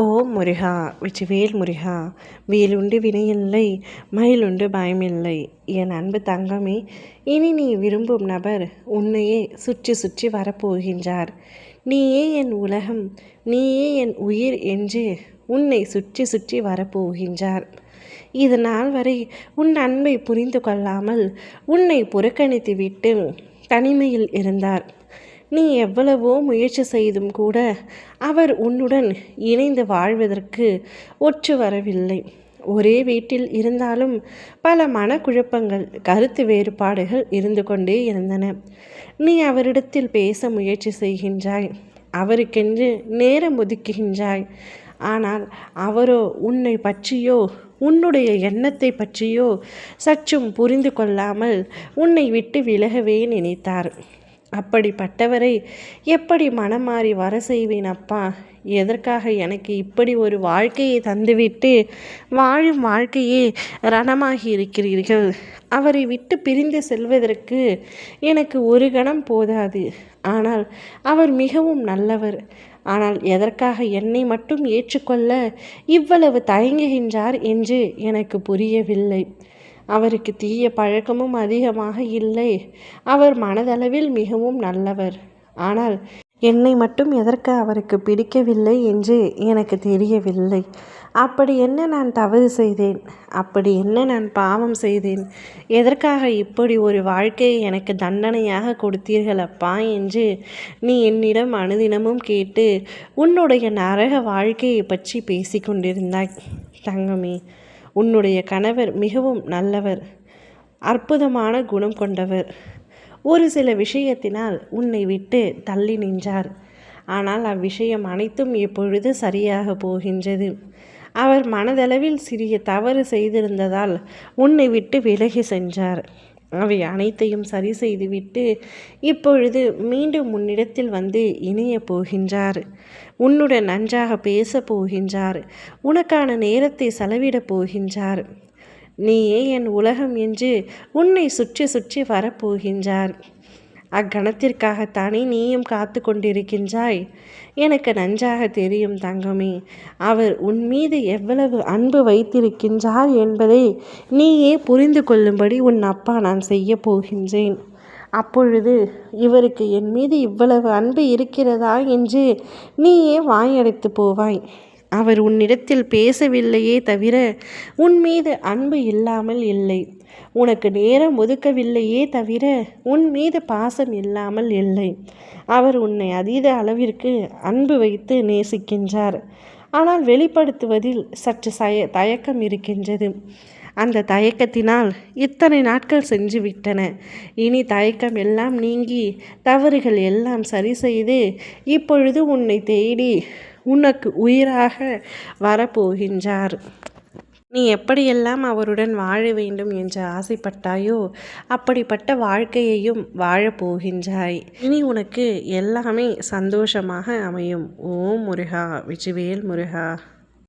ஓ முருகா வெற்றிவேல் முருகா வேலுண்டு வினையில்லை மயிலுண்டு பயமில்லை. என் அன்பு தங்கமே இனி நீ விரும்பும் நபர் உன்னையே சுற்றி சுற்றி வரப்போகின்றார். நீயே என் உலகம் நீயே என் உயிர் என்று உன்னை சுற்றி சுற்றி வரப்போகின்றார். இது நாள் வரை உன் அன்பை புரிந்து கொள்ளாமல் உன்னை புறக்கணித்து விட்டு தனிமையில் இருந்தார். நீ எவ்வளவோ முயற்சி செய்தும் கூட அவர் உன்னுடன் இணைந்து வாழ்வதற்கு ஒற்று வரவில்லை. ஒரே வீட்டில் இருந்தாலும் பல மனக்குழப்பங்கள் கருத்து வேறுபாடுகள் இருந்து கொண்டே இருந்தன. நீ அவரிடத்தில் பேச முயற்சி செய்கின்றாய். அவருக்கென்று நேரம் ஒதுக்குகின்றாய். ஆனால் அவரோ உன்னை பற்றியோ உன்னுடைய எண்ணத்தை பற்றியோ சற்றும் புரிந்து கொள்ளாமல் உன்னை விட்டு விலகவே நினைத்தார். அப்படிப்பட்டவரை எப்படி மனம் மாறி வர செய்வேன் அப்பா? எதற்காக எனக்கு இப்படி ஒரு வாழ்க்கையை தந்துவிட்டு வாழும் வாழ்க்கையே ரணமாகி இருக்கிறீர்கள்? அவரை விட்டு பிரிந்து செல்வதற்கு எனக்கு ஒரு கணம் போதாது. ஆனால் அவர் மிகவும் நல்லவர். ஆனால் எதற்காக என்னை மட்டும் ஏற்றுக்கொள்ள இவ்வளவு தயங்குகின்றார் என்று எனக்கு புரியவில்லை. அவருக்கு தீய பழக்கமும் அதிகமாக இல்லை. அவர் மனதளவில் மிகவும் நல்லவர். ஆனால் என்னை மட்டும் எதற்கு அவருக்கு பிடிக்கவில்லை என்று எனக்கு தெரியவில்லை. அப்படி என்ன நான் தவறு செய்தேன்? அப்படி என்ன நான் பாவம் செய்தேன்? எதற்காக இப்படி ஒரு வாழ்க்கையை எனக்கு தண்டனையாக கொடுத்தீர்கள் அப்பா என்று நீ என்னிடம் அனுதினமும் கேட்டு உன்னுடைய நரக வாழ்க்கையை பற்றி பேசிக்கொண்டிருந்தாய் தங்கமே உன்னுடைய கணவர் மிகவும் நல்லவர் அற்புதமான குணம் கொண்டவர். ஒரு சில விஷயத்தினால் உன்னை விட்டு தள்ளி நின்றார். ஆனால் அவ்விஷயம் அனைத்தும் இப்பொழுது சரியாக போகின்றது. அவர் மனதளவில் சிறிய தவறு செய்திருந்ததால் உன்னை விட்டு விலகி சென்றார். அவை அனைத்தையும் சரி செய்துவிட்டு இப்பொழுது மீண்டும் உன்னிடத்தில் வந்து இணைய போகின்றார். உன்னுடன் நன்றாக பேச போகின்றார். உனக்கான நேரத்தை செலவிடப் போகின்றார். நீயே என் உலகம் என்று உன்னை சுற்றி சுற்றி வரப்போகின்றார் அக்கணத்திற்காகத்தானே நீயும் காத்து கொண்டிருக்கின்றாய் எனக்கு நன்றாக தெரியும் தங்கமே அவர் உன் மீது எவ்வளவு அன்பு வைத்திருக்கின்றார் என்பதை நீயே புரிந்து கொள்ளும்படி உன் அப்பா நான் செய்ய போகின்றேன். அப்பொழுது இவருக்கு என் மீது இவ்வளவு அன்பு இருக்கிறதா என்று நீயே வாயடைத்து போவாய். அவர் உன்னிடத்தில் பேசவில்லையே தவிர உன் மீது அன்பு இல்லாமல் இல்லை. உனக்கு நேரம் ஒதுக்கவில்லையே தவிர உன் மீது பாசம் இல்லாமல் இல்லை. அவர் உன்னை அதீத அளவிற்கு அன்பு வைத்து நேசிக்கின்றார். ஆனால் வெளிப்படுத்துவதில் சற்று சய தயக்கம் இருக்கின்றது. அந்த தயக்கத்தினால் இத்தனை நாட்கள் சென்று விட்டன. இனி தயக்கம் எல்லாம் நீங்கி தவறுகள் எல்லாம் சரி செய்து இப்பொழுது உன்னை தேடி உனக்கு உயிராக வரப்போகின்றார். நீ எப்படியெல்லாம் அவருடன் வாழ வேண்டும் என்று ஆசைப்பட்டாயோ அப்படிப்பட்ட வாழ்க்கையையும் வாழப்போகின்றாய் இனி உனக்கு எல்லாமே சந்தோஷமாக அமையும். ஓம் முருகா விஜுவேல் முருகா.